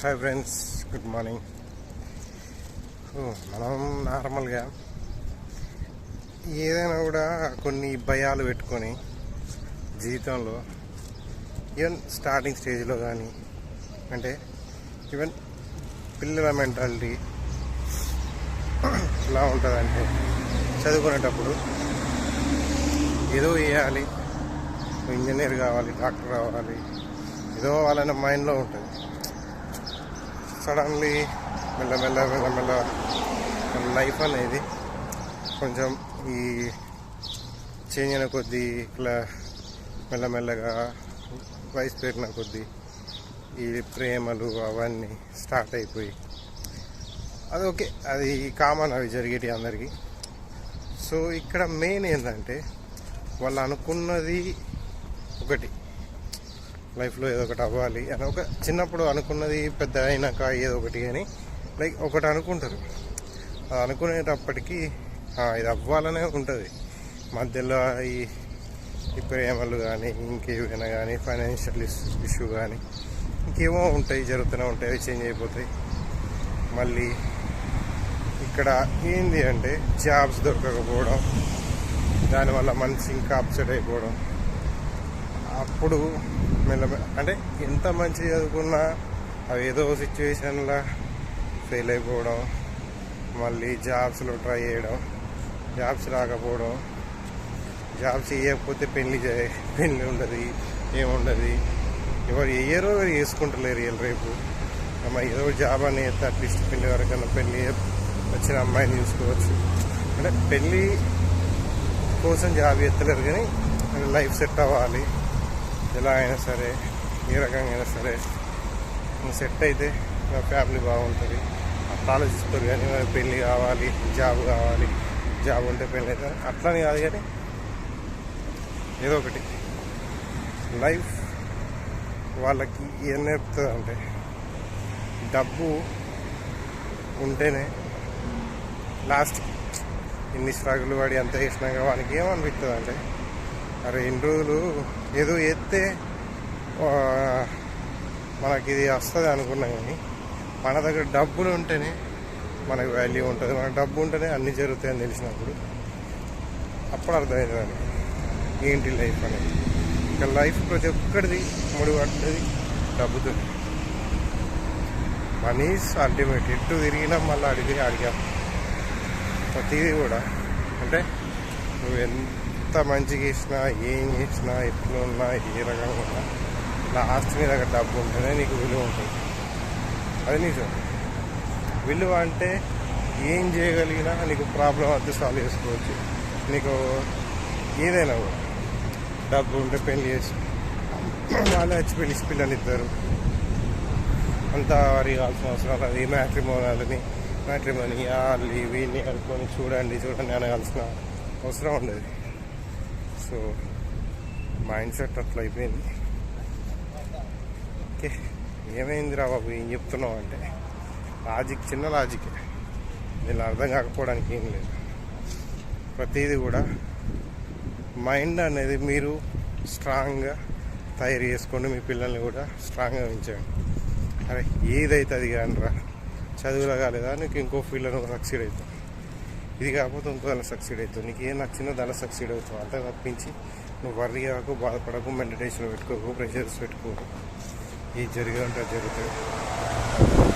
Hi friends good morning మనం నార్మల్గా ఏదైనా కూడా కొన్ని భయాలు పెట్టుకొని జీవితంలో ఈవెన్ స్టార్టింగ్ స్టేజ్లో కానీ అంటే ఈవెన్ పిల్లల మెంటాలిటీ ఎలా ఉంటుందంటే చదువుకునేటప్పుడు ఏదో వేయాలి ఇంజనీర్ కావాలి డాక్టర్ కావాలి ఏదో వాళ్ళని మైండ్లో ఉంటుంది. సడన్లీ మెల్లమెల్ల మెల్లమెల్ల లైఫ్ అనేది కొంచెం ఈ చేంజ్ అయిన కొద్దీ ఇట్లా మెల్లమెల్లగా వయసు పెరిగిన కొద్దీ ఈ ప్రేమలు అవన్నీ స్టార్ట్ అయిపోయి. అది ఓకే అది కామన్ అవి జరిగేటి అందరికీ. సో ఇక్కడ మెయిన్ ఏంటంటే వాళ్ళు అనుకున్నది ఒకటి. లైఫ్లో ఏదో ఒకటి అవ్వాలి అని ఒక చిన్నప్పుడు అనుకున్నది పెద్ద అయినాక ఏదో ఒకటి అని లైక్ ఒకటి అనుకుంటారు. అది అనుకునేటప్పటికీ ఇది అవ్వాలనే ఉంటుంది. మధ్యలో ఈ ఈ ప్రేమలు కానీ ఇంకేమైనా కానీ ఫైనాన్షియల్ ఇష్యూ కానీ ఇంకేమో ఉంటాయి జరుగుతూనే ఉంటాయి అవి చేంజ్ అయిపోతాయి. మళ్ళీ ఇక్కడ ఏంది అంటే జాబ్స్ దొరకకపోవడం దానివల్ల మనిషి ఇంకా అప్సెట్ అయిపోవడం. అప్పుడు మెల్ల అంటే ఎంత మంచి చదువుకున్నా అవి ఏదో సిచ్యువేషన్లో ఫెయిల్ అయిపోవడం మళ్ళీ జాబ్స్లో ట్రై చేయడం జాబ్స్ రాకపోవడం జాబ్స్ చేయకపోతే పెళ్ళి చే- పెళ్ళి ఉండదు ఏముండదు. ఎవరు వేయరో ఎవరు చేసుకుంటలేరు వీళ్ళు రేపు. అమ్మ ఏదో జాబ్ అని చేస్తే అట్లీస్ట్ పెళ్ళి వరకన్నా పెళ్ళి వచ్చిన అమ్మాయిని చూసుకోవచ్చు. అంటే పెళ్ళి కోసం జాబ్ చేస్తలేరు కానీ లైఫ్ సెట్ అవ్వాలి. ఎలా అయినా సరే ఏ రకంగా అయినా సరే సెట్ అయితే నా ఫ్యామిలీ బాగుంటుంది. అట్లా ఆలోచిస్తారు కానీ పెళ్ళి కావాలి జాబ్ కావాలి జాబ్ ఉంటే పెళ్ళి అయితే అట్లని కాదు కానీ ఏదో ఒకటి. లైఫ్ వాళ్ళకి ఏం నేర్పుతుంది అంటే డబ్బు ఉంటేనే లాస్ట్ ఇన్ని స్ట్రగుల్ పడి అంత చేసినాక వానికి ఏమనిపిస్తుంది అంటే అరే ఇన్ని రోజులు ఏదో ఎత్తే మనకి ఇది వస్తుంది అనుకున్నాం కానీ మన దగ్గర డబ్బులు ఉంటేనే మనకు వాల్యూ ఉంటుంది. మన డబ్బు ఉంటేనే అన్నీ జరుగుతాయని తెలిసినప్పుడు అప్పుడు అర్థమవుతుంది ఏంటి లైఫ్ అనేది? ఇక లైఫ్ ప్రతి ఒక్కటిది ముడి పడుతుంది డబ్బుతో మనీస్ అల్టిమేట్ ఎటు తిరిగినా మళ్ళీ అడిగి అడిగా. ప్రతిదీ కూడా. అంటే నువ్వు ఎంత మంచిగా చేసినా ఏం చేసినా ఎట్లా ఉన్నా ఏ రకంగా ఉన్నా నా ఆస్తి మీద డబ్బు ఉంటేనే నీకు విలువ ఉంటుంది. అది నిజం. విలువ అంటే ఏం చేయగలిగినా నీకు ప్రాబ్లం అంతా సాల్వ్ చేసుకోవచ్చు. నీకు ఏదైనా కూడా. డబ్బు ఉంటే పెళ్ళి చేసి వాళ్ళే వచ్చి పెళ్ళి పిల్లలు ఇద్దరు. అంతా వరి కావాల్సిన అవసరం లేదు. మ్యాట్రిమోనాలని మ్యాట్రిమోని వాళ్ళు వీళ్ళని అనుకొని చూడండి చూడండి అనగాల్సిన అవసరం ఉండదు. సో మైండ్ సెట్ అట్లా అయిపోయింది. ఓకే ఏమైందిరా బాబు? ఏం చెప్తున్నావు అంటే లాజిక్ చిన్న లాజికే. దీనిలో అర్థం కాకపోవడానికి ఏం లేదు. ప్రతిదీ కూడా మైండ్ అనేది మీరు స్ట్రాంగ్గా తయారు చేసుకోండి. మీ పిల్లల్ని కూడా స్ట్రాంగ్గా ఉంచండి. అరే ఏదైతే అది కానీ రా చదువులో కాలేదా? నీకు ఇంకో ఫీల్డ్లో సక్సీడ్ అవుతుంది ఇది కాకపోతే ఇంకో అలా సక్సీడ్ అవుతావు నీకు ఏం నచ్చిందో దానిలో సక్సీడ్ అవుతావు. అంతా తప్పించి నువ్వు వర్రీ కాకు బాధపడకు మెడిటేషన్ పెట్టుకోకు ప్రెషర్స్ పెట్టుకోకు. ఏది జరిగే ఉంటే జరుగుతుంది.